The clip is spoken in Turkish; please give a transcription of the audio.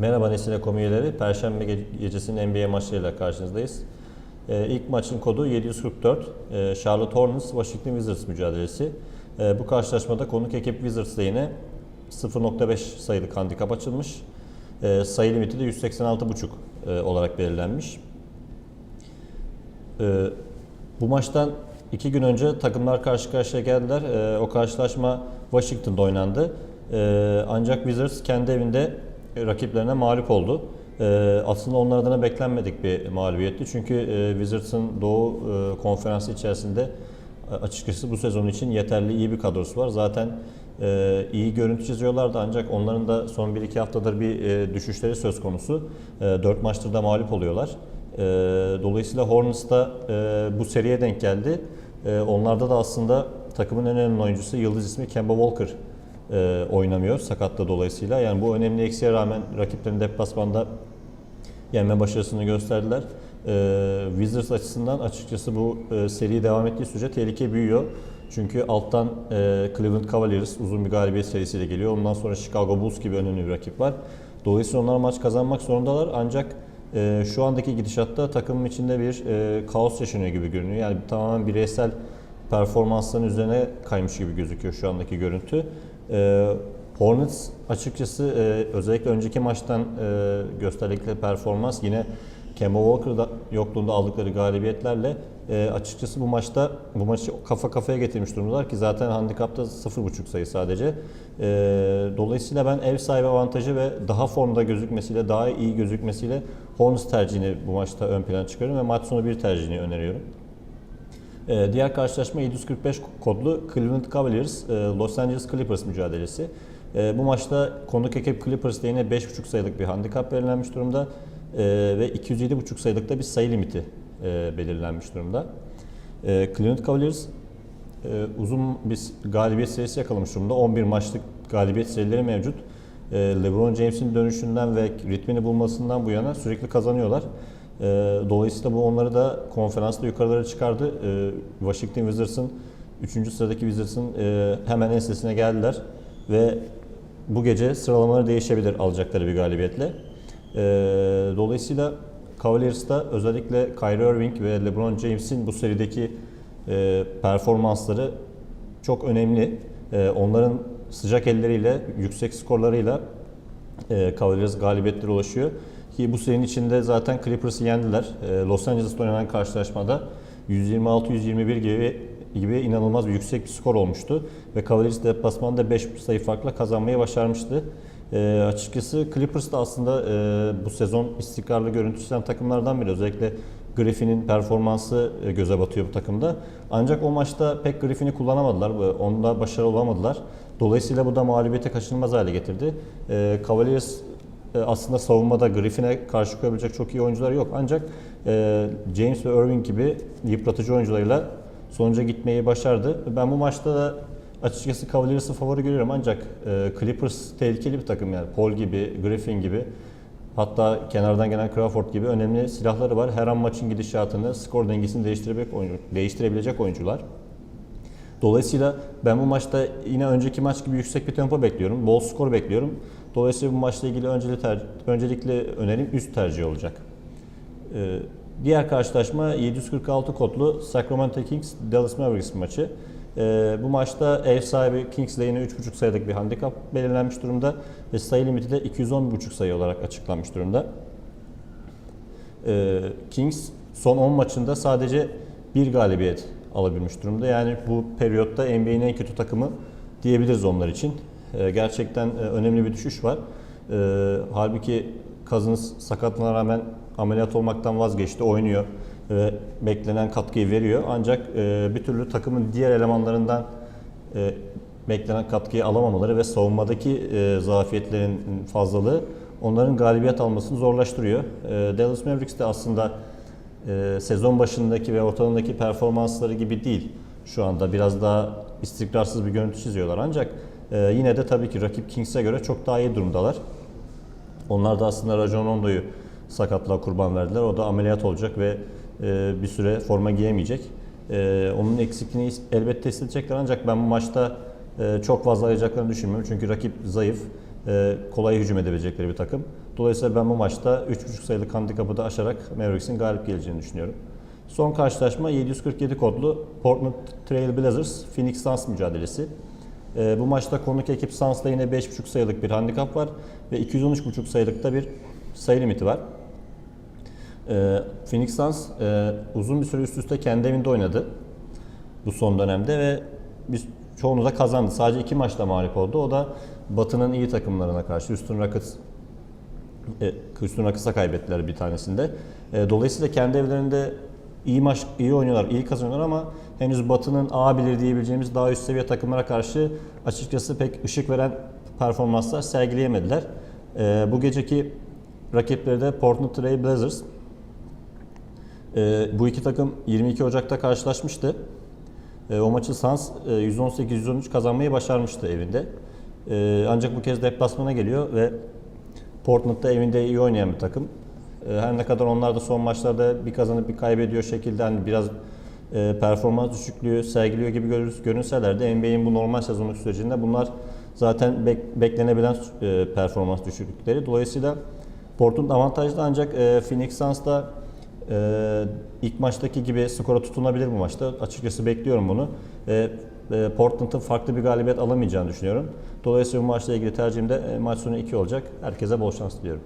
Merhaba Nesine.com üyeleri. Perşembe ge- gecesinin NBA maçlarıyla karşınızdayız. Ee, ilk maçın kodu 744. Ee, Charlotte Hornets Washington Wizards mücadelesi. Ee, bu karşılaşmada konuk ekip Wizards'da yine 0.5 sayılık handikap açılmış. Ee, sayı limiti de 186.5 e, olarak belirlenmiş. Ee, bu maçtan iki gün önce takımlar karşı karşıya geldiler. Ee, o karşılaşma Washington'da oynandı. Ee, ancak Wizards kendi evinde rakiplerine mağlup oldu. Ee, aslında onlar adına beklenmedik bir mağlubiyetti. Çünkü e, Wizards'ın Doğu e, konferansı içerisinde e, açıkçası bu sezon için yeterli iyi bir kadrosu var. Zaten e, iyi görüntü çiziyorlardı ancak onların da son 1-2 haftadır bir düşüşleri söz konusu. E, 4 maçtır da mağlup oluyorlar. Dolayısıyla Hornets da bu seriye denk geldi. Onlarda da aslında takımın en önemli oyuncusu yıldız ismi Kemba Walker e, oynamıyor sakatlığı dolayısıyla. Yani bu önemli eksiğe rağmen rakiplerin deplasmanda yenme başarısını gösterdiler. Ee, Wizards açısından açıkçası bu e, seri devam ettiği sürece tehlike büyüyor. Çünkü alttan e, Cleveland Cavaliers uzun bir galibiyet serisiyle geliyor. Ondan sonra Chicago Bulls gibi önemli bir rakip var. Dolayısıyla onlar maç kazanmak zorundalar. Ancak e, şu andaki gidişatta takımın içinde bir e, kaos yaşanıyor gibi görünüyor. Yani tamamen bireysel performansların üzerine kaymış gibi gözüküyor şu andaki görüntü. E, Hornets açıkçası e, özellikle önceki maçtan e, gösterdikleri performans yine Kemba Walker'da yokluğunda aldıkları galibiyetlerle e, açıkçası bu maçta bu maçı kafa kafaya getirmiş durumdalar ki zaten handikapta 0.5 sayı sadece. E, dolayısıyla ben ev sahibi avantajı ve daha formda gözükmesiyle, daha iyi gözükmesiyle Hornets tercihini bu maçta ön plana çıkarıyorum ve maç sonu bir tercihini öneriyorum. Ee, Diğer karşılaşma 745 kodlu Cleveland Cavaliers e, Los Angeles Clippers mücadelesi. Ee, Bu maçta konuk ekip Clippers'ta yine 5.5 sayılık bir handikap belirlenmiş durumda Ee, ve 207.5 sayılık da bir sayı limiti e, belirlenmiş durumda. Cleveland Cavaliers e, uzun bir galibiyet serisi yakalamış durumda. 11 maçlık galibiyet serileri mevcut. E, LeBron James'in dönüşünden ve ritmini bulmasından bu yana sürekli kazanıyorlar. E, Dolayısıyla bu onları da konferansta yukarılara çıkardı. E, Washington Wizards'ın 3. sıradaki Wizards'ın e, hemen ensesine geldiler ve bu gece sıralamaları değişebilir alacakları bir galibiyetle. E, Dolayısıyla Cavaliers'ta özellikle Kyrie Irving ve LeBron James'in bu serideki e, performansları çok önemli. E, onların sıcak elleriyle, yüksek skorlarıyla e, Cavaliers galibiyetleri ulaşıyor. Ki bu serinin içinde zaten Clippers'ı yendiler. E, Los Angeles'ta oynanan karşılaşmada 126-121 gibi gibi inanılmaz bir yüksek bir skor olmuştu. Ve Cavaliers deplasmanda 5 sayı farkla kazanmayı başarmıştı. E, açıkçası Clippers da aslında e, bu sezon istikrarlı görüntü çizen takımlardan biri. Özellikle Griffin'in performansı e, göze batıyor bu takımda. Ancak o maçta pek Griffin'i kullanamadılar. Onda başarılı olamadılar. Dolayısıyla bu da mağlubiyete kaçınılmaz hale getirdi. E, Cavaliers aslında savunmada Griffin'e karşı koyabilecek çok iyi oyuncular yok. Ancak e, James ve Irving gibi yıpratıcı oyuncularıyla sonuca gitmeyi başardı. Ben bu maçta da açıkçası Cavaliers'ı favori görüyorum ancak e, Clippers tehlikeli bir takım yani. Paul gibi, Griffin gibi hatta kenardan gelen Crawford gibi önemli silahları var. Her an maçın gidişatını, skor dengesini değiştirebilecek, oyuncu, değiştirebilecek oyuncular. Dolayısıyla ben bu maçta yine önceki maç gibi yüksek bir tempo bekliyorum. Bol skor bekliyorum. Dolayısıyla bu maçla ilgili önceli ter, öncelikle önerim üst tercih olacak. Ee, diğer karşılaşma 746 kodlu Sacramento Kings Dallas Mavericks maçı. Ee, bu maçta ev sahibi Kings'le yine 3.5 sayılık bir handikap belirlenmiş durumda ve sayı limiti de 210.5 sayı olarak açıklanmış durumda. Ee, Kings son 10 maçında sadece bir galibiyet alabilmiş durumda. Yani bu periyotta NBA'nin en kötü takımı diyebiliriz onlar için. Ee, gerçekten e, önemli bir düşüş var. Ee, halbuki Cousins sakatlığına rağmen ameliyat olmaktan vazgeçti, oynuyor ve beklenen katkıyı veriyor. Ancak e, bir türlü takımın diğer elemanlarından e, beklenen katkıyı alamamaları ve savunmadaki zafiyetlerin fazlalığı onların galibiyet almasını zorlaştırıyor. Dallas Mavericks de aslında sezon başındaki ve ortalarındaki performansları gibi değil. Şu anda biraz daha istikrarsız bir görüntü çiziyorlar ancak e, yine de tabii ki rakip Kings'e göre çok daha iyi durumdalar. Onlar da aslında Rajon Rondo'yu sakatlığa kurban verdiler. O da ameliyat olacak ve e, bir süre forma giyemeyecek. E, onun eksikliğini elbette hissedecekler ancak ben bu maçta e, çok fazla arayacaklarını düşünmüyorum. Çünkü rakip zayıf, e, kolay hücum edebilecekleri bir takım. Dolayısıyla ben bu maçta 3.5 sayılık handikapı da aşarak Mavericks'in galip geleceğini düşünüyorum. Son karşılaşma 747 kodlu Portland Trail Blazers Phoenix Suns mücadelesi. Ee, bu maçta konuk ekip Suns'ta yine 5.5 sayılık bir handikap var ve 213.5 sayılıkta bir sayı limiti var. Ee, Phoenix Suns e, uzun bir süre üst üste kendi evinde oynadı bu son dönemde ve biz çoğunu da kazandı. Sadece iki maçta mağlup oldu. O da Batı'nın iyi takımlarına karşı Houston Rockets e, Houston Rockets'a kaybettiler bir tanesinde. E, dolayısıyla kendi evlerinde iyi maç iyi oynuyorlar, iyi kazanıyorlar ama henüz Batı'nın A bilir diyebileceğimiz daha üst seviye takımlara karşı açıkçası pek ışık veren performanslar sergileyemediler. E, bu geceki rakipleri de Portland Trail Blazers. E, bu iki takım 22 Ocak'ta karşılaşmıştı. E, o maçı Suns e, 118-113 kazanmayı başarmıştı evinde. E, ancak bu kez deplasmana geliyor ve Portland'da evinde iyi oynayan bir takım. E, her ne kadar onlar da son maçlarda bir kazanıp bir kaybediyor şekilde hani biraz e, performans düşüklüğü sergiliyor gibi görür- görünseler de NBA'in bu normal sezonluk sürecinde bunlar zaten bek- beklenebilen e, performans düşüklükleri. Dolayısıyla Portland avantajlı ancak e, Phoenix Suns ee, ilk maçtaki gibi skora tutunabilir bu maçta. Açıkçası bekliyorum bunu. Ee, e, Portland'ın farklı bir galibiyet alamayacağını düşünüyorum. Dolayısıyla bu maçla ilgili tercihim de e, maç sonu 2 olacak. Herkese bol şans diliyorum.